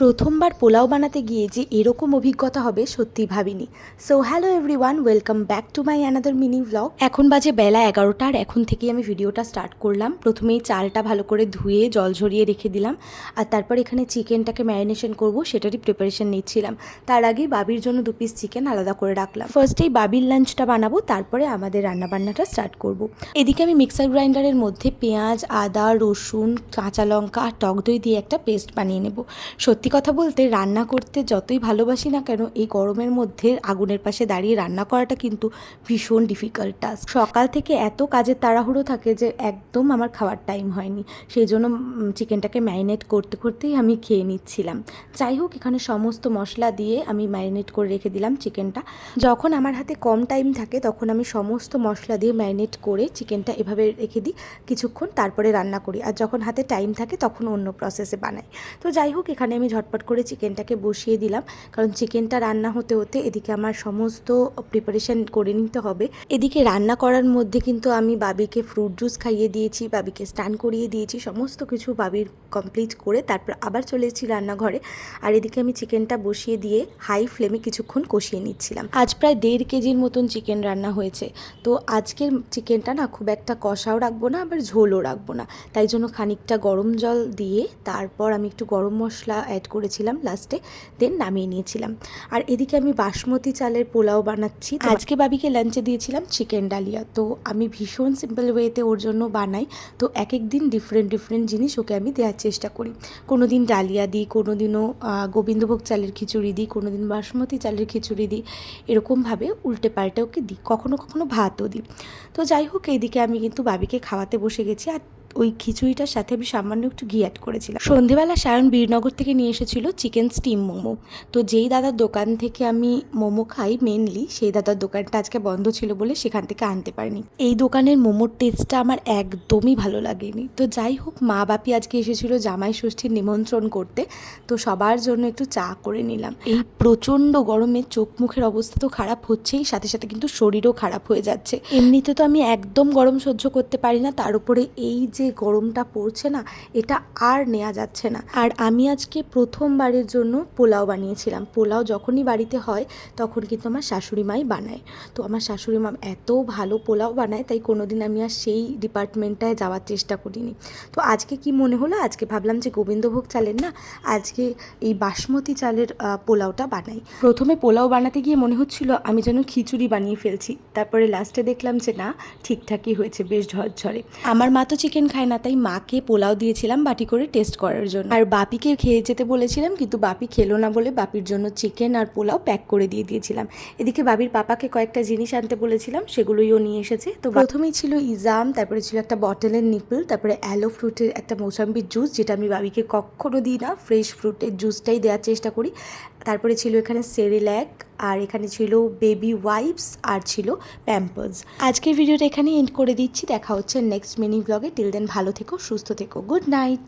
প্রথমবার পোলাও বানাতে গিয়ে যে এরকম অভিজ্ঞতা হবে, সত্যি ভাবিনি। So hello everyone welcome back to my another mini blog এখন বাজে বেলা এগারোটা আর এখন থেকেই আমি ভিডিওটা স্টার্ট করলাম। প্রথমেই চালটা ভালো করে ধুয়ে, জল ঝরিয়ে রেখে দিলাম। আর তারপর এখানে চিকেনটাকে ম্যারিনেশন করব, সেটারই প্রিপারেশন নিচ্ছিলাম। তার আগে বাবির জন্য দু পিস চিকেন আলাদা করে রাখলাম। ফার্স্টেই বাবির লাঞ্চটা বানাবো, তারপরে আমাদের রান্নাবান্নাটা স্টার্ট করব। এদিকে আমি মিক্সার গ্রাইন্ডারের মধ্যে পেঁয়াজ, আদা, রসুন, কাঁচা লঙ্কা আর টক দই দিয়ে একটা পেস্ট বানিয়ে নেব। সত্যি কথা বলতে রান্না করতে যতই ভালোবাসি না কেন, এই গরমের মধ্যে আগুনের পাশে দাঁড়িয়ে রান্না করাটা কিন্তু ভীষণ ডিফিকাল্ট টাস্ক সকাল থেকে এত কাজের তাড়াহুড়ো থাকে যে একদম আমার খাওয়ার টাইম হয়নি। সেই জন্য চিকেনটাকে ম্যারিনেট করতে করতেই আমি খেয়ে নিচ্ছিলাম। যাই হোক, এখানে সমস্ত মশলা দিয়ে আমি ম্যারিনেট করে রেখে দিলাম চিকেনটা যখন আমার হাতে কম টাইম থাকে, তখন আমি সমস্ত মশলা দিয়ে ম্যারিনেট করে চিকেনটা এভাবে রেখে দিই কিছুক্ষণ, তারপরে রান্না করি। আর যখন হাতে টাইম থাকে, তখন অন্য প্রসেসে বানাই। তো যাই হোক, এখানে আমি ঝটপট করে চিকেনটাকে বসিয়ে দিলাম। কারণ চিকেনটা রান্না হতে হতে এদিকে আমার সমস্ত প্রিপারেশন করে নিতে হবে। এদিকে রান্না করার মধ্যে কিন্তু আমি বাবিকে ফ্রুট জুস খাইয়ে দিয়েছি, বাবিকে স্নান করিয়ে দিয়েছি, সমস্ত কিছু বাবির কমপ্লিট করে তারপর আবার চলে এসেছি রান্নাঘরে। আর এদিকে আমি চিকেনটা বসিয়ে দিয়ে হাই ফ্লেমে কিছুক্ষণ কষিয়ে নিচ্ছিলাম। আজ প্রায় দেড় কেজির মতন চিকেন রান্না হয়েছে। তো আজকের চিকেনটা না খুব একটা কষাও রাখব না, আবার ঝোলও রাখব না। তাই জন্য খানিকটা গরম জল দিয়ে তারপর আমি একটু গরম মশলা অ্যাড করেছিলাম লাস্টে দেন নামিয়ে নিয়েছিলাম। আর এদিকে আমি বাসমতি চালের পোলাও বানাচ্ছি। আজকে বাবিকে লাঞ্চে দিয়েছিলাম চিকেন ডালিয়া। তো আমি ভীষণ সিম্পল ওয়েতে ওর জন্য বানাই। তো এক এক দিন ডিফারেন্ট ডিফারেন্ট জিনিস ওকে আমি দেওয়ার চেষ্টা করি। কোনো দিন ডালিয়া দিই কোনো দিনও গোবিন্দভোগ চালের খিচুড়ি দিই কোনো দিন বাসমতি চালের খিচুড়ি দিই। এরকমভাবে উল্টে পাল্টে ওকে দিই। কখনো কখনো ভাতও দিই। তো যাই হোক এইদিকে আমি কিন্তু বাবিকে খাওয়াতে বসে গেছি। আর ওই খিচুড়িটার সাথে আমি সামান্য একটু ঘি অ্যাড করেছিলাম। সন্ধেবেলা সায়ন বীরনগর থেকে নিয়ে এসেছিল চিকেন স্টিম মোমো। তো যেই দাদার দোকান থেকে আমি মোমো খাই মেনলি সেই দাদার দোকানটা আজকে বন্ধ ছিল বলে সেখান থেকে আনতে পারিনি। এই দোকানের মোমোর টেস্টটা আমার একদমই ভালো লাগেনি। তো যাই হোক, মা বাপি আজকে এসেছিল জামাই ষষ্ঠীর নিমন্ত্রণ করতে। তো সবার জন্য একটু চা করে নিলাম। এই প্রচণ্ড গরমে চোখ মুখের অবস্থা তো খারাপ হচ্ছেই, সাথে সাথে কিন্তু শরীরও খারাপ হয়ে যাচ্ছে। এমনিতে তো আমি একদম গরম সহ্য করতে পারি না, তার উপরে এই যে গরমটা পড়ছে না, এটা আর নেওয়া যাচ্ছে না। আর আমি আজকে প্রথমবারের জন্য পোলাও বানিয়েছিলাম। পোলাও যখনই বাড়িতে হয়, তখন কিন্তু আমার শাশুড়ি মাই বানায়। তো আমার শাশুড়ি মা এত ভালো পোলাও বানায়, তাই কোনোদিন আমি আর সেই ডিপার্টমেন্টটায় যাওয়ার চেষ্টা করিনি। তো আজকে কি মনে হলো? আজকে ভাবলাম যে গোবিন্দভোগ চালের না, আজকে এই বাসমতি চালের পোলাওটা বানাই। প্রথমে পোলাও বানাতে গিয়ে মনে হচ্ছিল, আমি যেন খিচুড়ি বানিয়ে ফেলছি। তারপরে লাস্টে দেখলাম যে না, ঠিকঠাকই হয়েছে, বেশ ঝরঝরে। আমার মা তো চিকেন খায় না তাই মাকে পোলাও দিয়েছিলাম বাটি করে টেস্ট করার জন্য। আর বাপিকে খেয়ে যেতে বলেছিলাম, কিন্তু বাপি খেলো না বলে বাপির জন্য চিকেন আর পোলাও প্যাক করে দিয়ে দিয়েছিলাম। এদিকে বাবির পাপাকে কয়েকটা জিনিস আনতে বলেছিলাম, সেগুলোই ও নিয়ে এসেছে। তো প্রথমেই ছিল ইজাম, তারপরে ছিল একটা বটলের নিপল তারপরে অ্যালো ফ্রুটের একটা মৌসাম্বির জুস যেটা আমি বাবিকে কখনো দিই না। ফ্রেশ ফ্রুটের জুসটাই দেওয়ার চেষ্টা করি। তারপরে ছিল এখানে সেরিল্যাক আর এখানে ছিল বেবি ওয়াইপস আর ছিল প্যাম্পার্স আজকের ভিডিওটা এখানে এন্ড করে দিচ্ছি। দেখা হচ্ছে নেক্সট মিনি ব্লগে টিল দেন ভালো থেকো, সুস্থ থেকো। Good night